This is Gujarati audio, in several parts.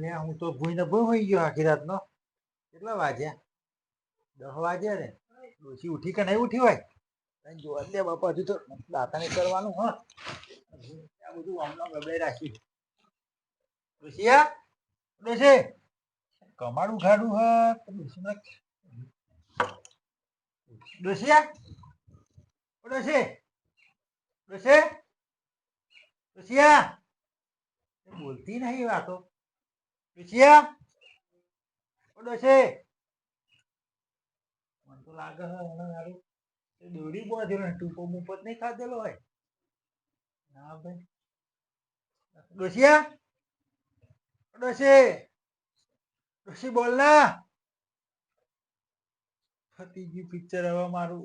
ને હું તો ભૂઈને ભૂઈ ગયો આખી રાતનો. કેટલા વાગ્યા? દસ વાગ્યા ને? ડોસી ઉઠી કે નહીં ઉઠી હોય? કઈ જોવા દે બાપા, હજુ તો દાંતાને કરવાનું હા. આ બધું આમના ગબડાઈ રાખ્યું. ડોશિયા ડોશી, કમાડું ખાડું, હ. ઓ ડોશી ડોશી ડોશિયા એ બોલતી નહીં વાતો. ડોશિયા ઓ ડોશી મને તો લાગે હે હમણાં હારું એ દોડી બાંધેલો ને, ટૂંકો મુપત નહીં ખાધેલો હોય. ના ભાઈ. ડોશિયા ડોશી ડોશી બોલ ના. ફતી ગયું પિક્ચર હવે મારું.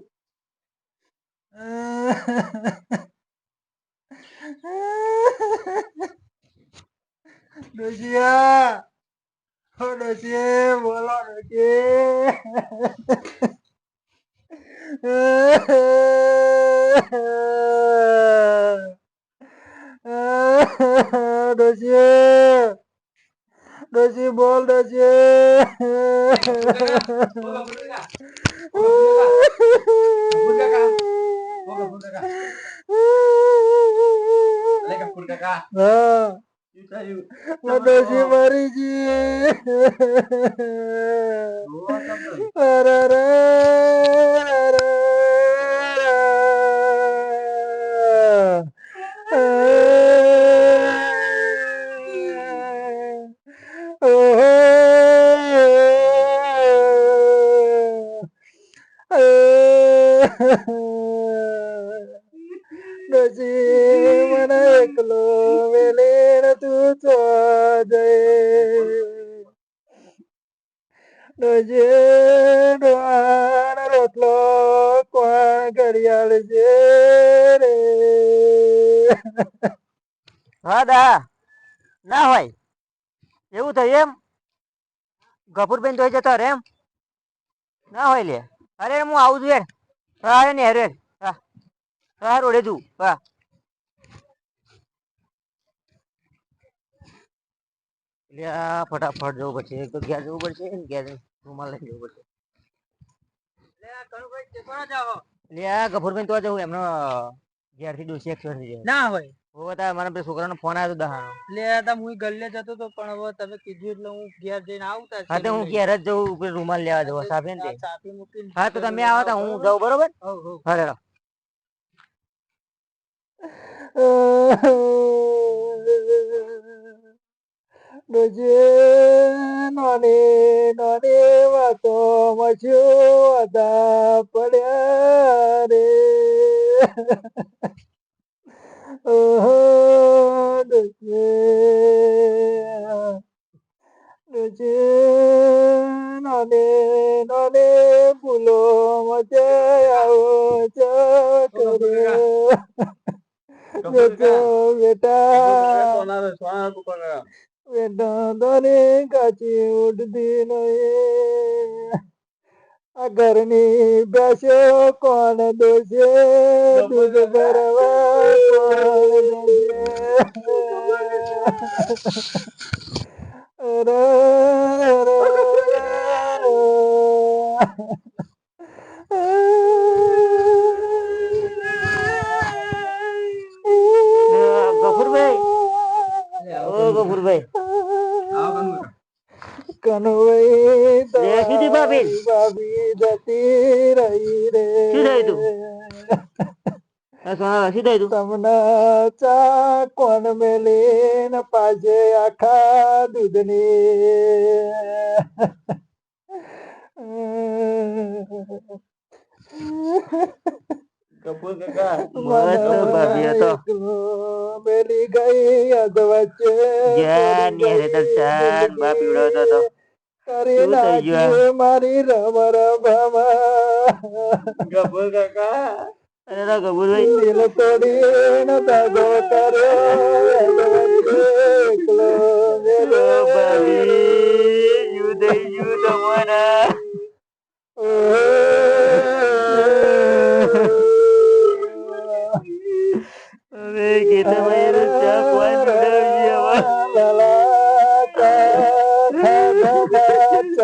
ડોશિયા ઓ ડોશી બોલો ડોશી ડોશી ડોશી બોલ ડોશી હા ડોશી મરી જી અરે વેલે તું જય. ડોજે રોટલો કોણ ઘડિયાળ જે રે. હા, દા. ના હોય. એવું થયું એમ? ગફુરબેન તો જતો રે એમ? ના હોય લે. અરે, હું આવું છું યાર હા ને હેરે હા. હા, રોડે તું હા. લે આ ફટાફટ જવું પડશે. એક તો ઘેર જવું પડશે ને ઘેર રૂમાલ લઈને જવું પડશે. એટલે આ ગફુરભાઈ તો જવું એમનો ઘેરથી ડોસી એક્સિડન્ટ થઈ જાય ના હોય. હું બતા મને પેલા છોકરાનો ફોન આવ્યો હતો દહાનો લે તા હું ગલ્લે જતો તો પણ હવે તમે કીધું એટલે હું ઘેર જઈને આવતા હા તો હું ઘેર જ જવું પેલું રૂમાલ લેવા જવા સાફે ને. મૂકીને હા તો તમે આવો તો હું જઉં બરોબર? હવ હવ. હા રેડો. નોને નોને વાતો મચ્યો હતા પડ્યા રે ઓહો ડોજે ડોજે નોને નોને ફૂલો મચે આવો ચો કર્યો બેટો બેટા વેદાંતને કાચી ઉડતી નહીં આ ઘરની બેસ્યો કોણ દોશે દૂધ ભરવા કોણ દોશે અરે ઓ જતી રહી રે શું થયું તું? દઈ તું તમને ચા કોણ મેલીન પાજે આખા દૂધની હતો. મેલી ગઈ અધ વચ્ચે જ્યાં નેહરે દર્શન બાપ પીવડાવતો હતો કરી શું થઈ ગયું? નાખ્યું મારી રમ રમમાં અરે રા ગફુરભાઈ દિલ તોડીને દગો કર્યો એકલો ઓ ભાભી શું થઈ ગયું તમારા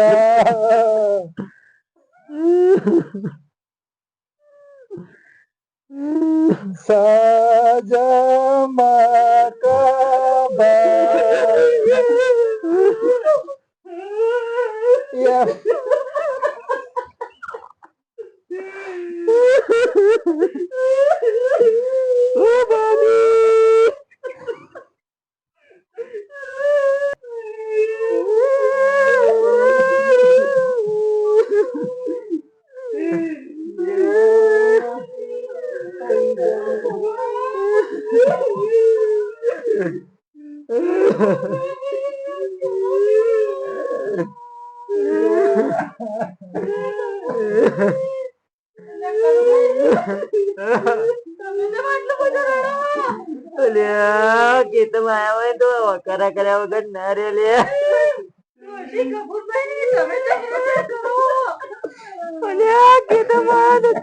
Ya Yeah. વકારા કર્યા વગર ના રે લે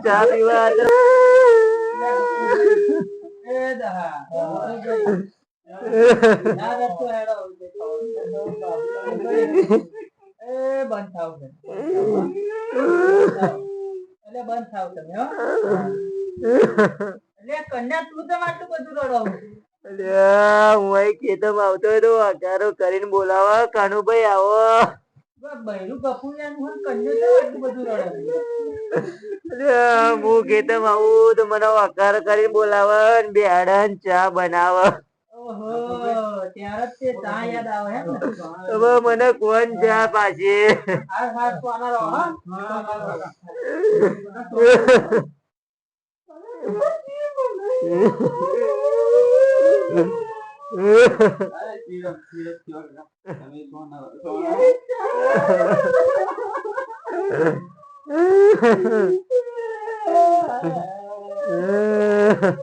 ચા પીવા. ના બંધ હો. હું કરીને બોલાવા કાનુભાઈ આવો બૈરું કપૂરિયાનું હોય કન્યા આટલું બધું રડો અલ્યા હું આવું તો મને વકાર કરીને બોલાવે ને ચા બનાવ હવે મને કોણ ચા પાછી હાર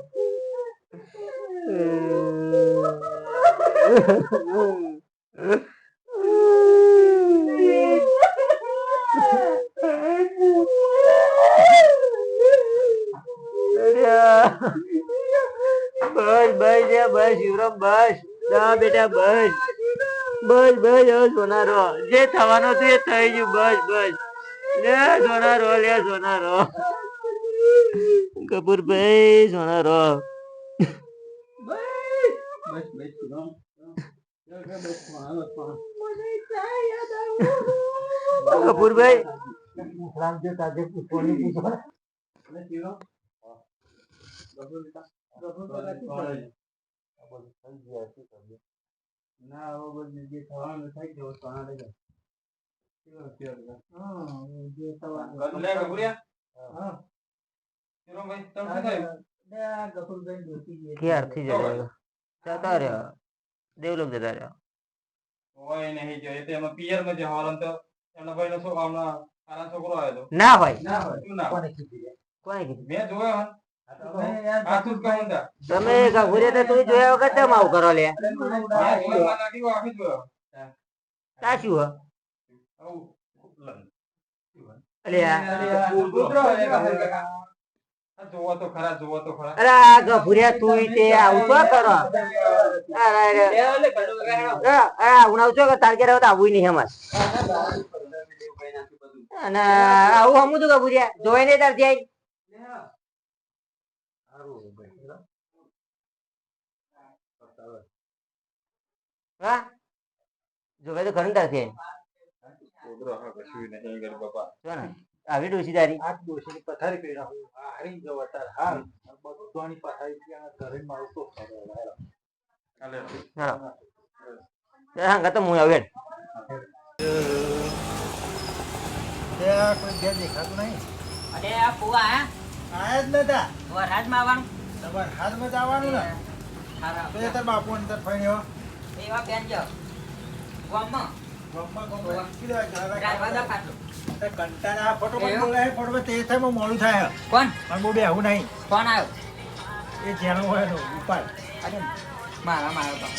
બસ બસ બસ શિવરામ બસ ના બેટા બસ બસ બસ હવે સોનારો જે થવાનું હતું એ થઈ ગયું બસ બસ લે સોનારો લે સોનારો કપૂરભાઈ સોનારો બસ બસ પૂછવા ના બધું જે થવાનું થઈ ગયું સોના. ક્યારથી જતા રહ્યો. દેવલોક જતા રહ્યા. હોય નહીં જો એ તો એમાં પિયરમાં જે હાલ તો એમના ભાઈનો છોકરો હમણાં આના છોકરો આવ્યો હતો ના ના શું ના કોને કીધી કોને કીધું? મેં જોયો તમે તા તો જોયા વગર તેમ આવું કરો લે મેં માં હે? અલ્યા. જોવો તો ખરા જોવો તો ખરા. અરે આ ગભુરિયા તું તે આવું શું કરો. અરે અરે. અરે ઉણાવ છો કે તાર ઘેર હવે આવું નહીં હમણાં અને આવું હમું તું ગભુરિયા જોઈ નહીં તાર જાય હા જોવે તો ખરું તાર કૂતરો કશું નહીં બાપા. જો ને. આવી ડોસી તારી. આ ડોશીની પથારી પેડા હું હારી ગયો તાર હાલ. બધોની પથારી ત્યાં ઘરે મારું તો ખરો હેરો. કાલે હા તો હું આવે ત્યાં કોઈ ઘેર દેખાતું નહીં. અરે આ ફુવા હે. આયા જ નતા. વરહાજમાં આવવાનું. તમારે હાથમાં જ આવવાનું ને? તો એ તાર બાપુ ને ફણ્યો એવા બેન જો. ગામમાં કંટાળા આ ફોટો પણ એવું? બોલાય ફોટો પણ તે થાયમાં મોડું થાય કોણ? પણ બહુ બેહું નહીં કોણ આવ્યો? એ જેનો હોય એનો ઉપાય અરે મારા મારા બાપ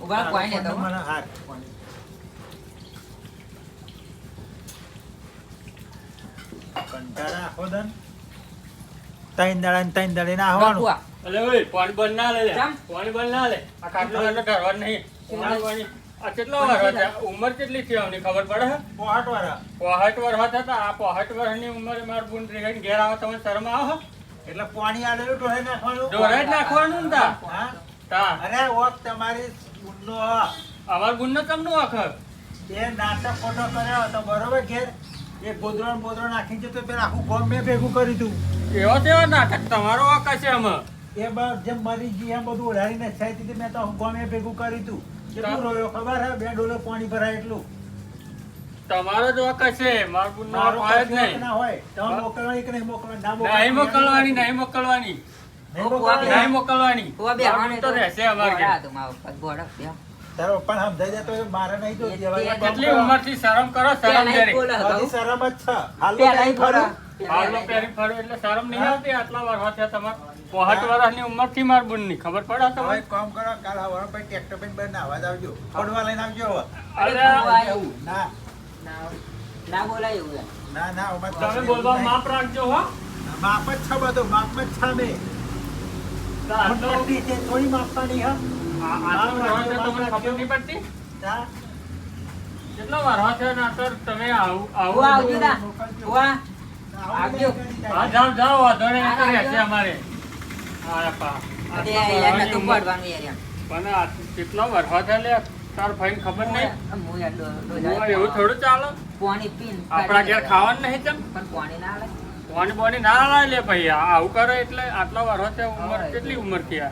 ઊભા કોઈ નહીં તો મને હાથ કંટાળા આખો દન ત્રણ દાડા ને ત્રણ દાડે ના આવવાનું પાણી બંધ ના લે. પાણી બંધ ના લે આ ઢળવા નહીં. પાણી પાણી. આ કેટલો વાર હતા? ઉંમર કેટલી છે અમને ખબર પડે પોહાટ વાળા પોહાટ વર્ષ હતા આ પોહાટ વર્ષની ઉંમરે માર બુન રેગાઈ ઘેર આવે તમે શરમ આવો એટલે પાણી આલેલું ઢોળાઈ નાખવાનું. જ નાખવાનું ને તા? તા. અરે ઓક તમારી ગુંડો અમાર ગુણનો તમનું આખર એ નાટક ખોટો કર્યો હતો બરોબર ઘેર. એ ગોદરણ બોદરણ બોદરો નાખી જતો પેલા આખું ગોમ મેં ભેગું કરી દઉં એવો તેવો નાટક તમારો આ કશે અમે એ બસ જેમ મરી ગઈ એમ બધું ઓઢાડીને છાઈ દીધી મેં તો ગોમે ભેગું કરી તું. કેટલું રોયો ખબર હે? બે ડોલો પાણી ભરાય એટલું. તમારો જ વાંક છે. માર ગુણનો હોય જ નહીં. ના હોય. તમે મોકલવાની કે નહીં મોકલવાની? ના મોકલવાની. નહીં મોકલવાની નહીં મોકલવાની. નહીં મોકલવાની? હું બે માર તો રહેશે અમારે ઘેર. તો મારો પગ ગોળો, બે. તારો પણ સમજાઈ જાય મારે નહીં જોતી. હવે એ- એ એ કેટલી ઉંમરથી શરમ કરો શરમ જરી બધી શરમ જ છે. હાલો? હાલો પહેરી ફરો. એટલે શરમ નહીં આવતી. આટલા વર્ષ થયા તમારે. પોહટ વર્ષની ઉંમરથી માર બુનની ખબર પડે હવે તમને કામ કરો કાલ હવારે પછી ટ્રેક્ટર પર બેન આવાજ. આવજો ફોડવા લઈને આવજો હવે. અરે ના. ના. ના બોલાય એવું ના ના અમારે તમે બોલવા માપ રાખજો હો. માપ જ છે બધો માપ જ છે તો- છે થોડી માપવાની હા. આ- વર્ષ તમને ખબર નહીં પડતી? કેટલો વાર છે ના સર તમે આવું આવું આવજો ના. આવજો. હા. જાઓ જાઓ વાંધો નહીં તો અમારે. ખબર નહીં? એવું થોડું ચાલે? આપણા ઘેર ખાવાનું નહીં તેમ બોની ના આવે લે ભાઈ. આવું કરે એટલે આટલો વરહો છે ઉમર કેટલી ઉમરથી આ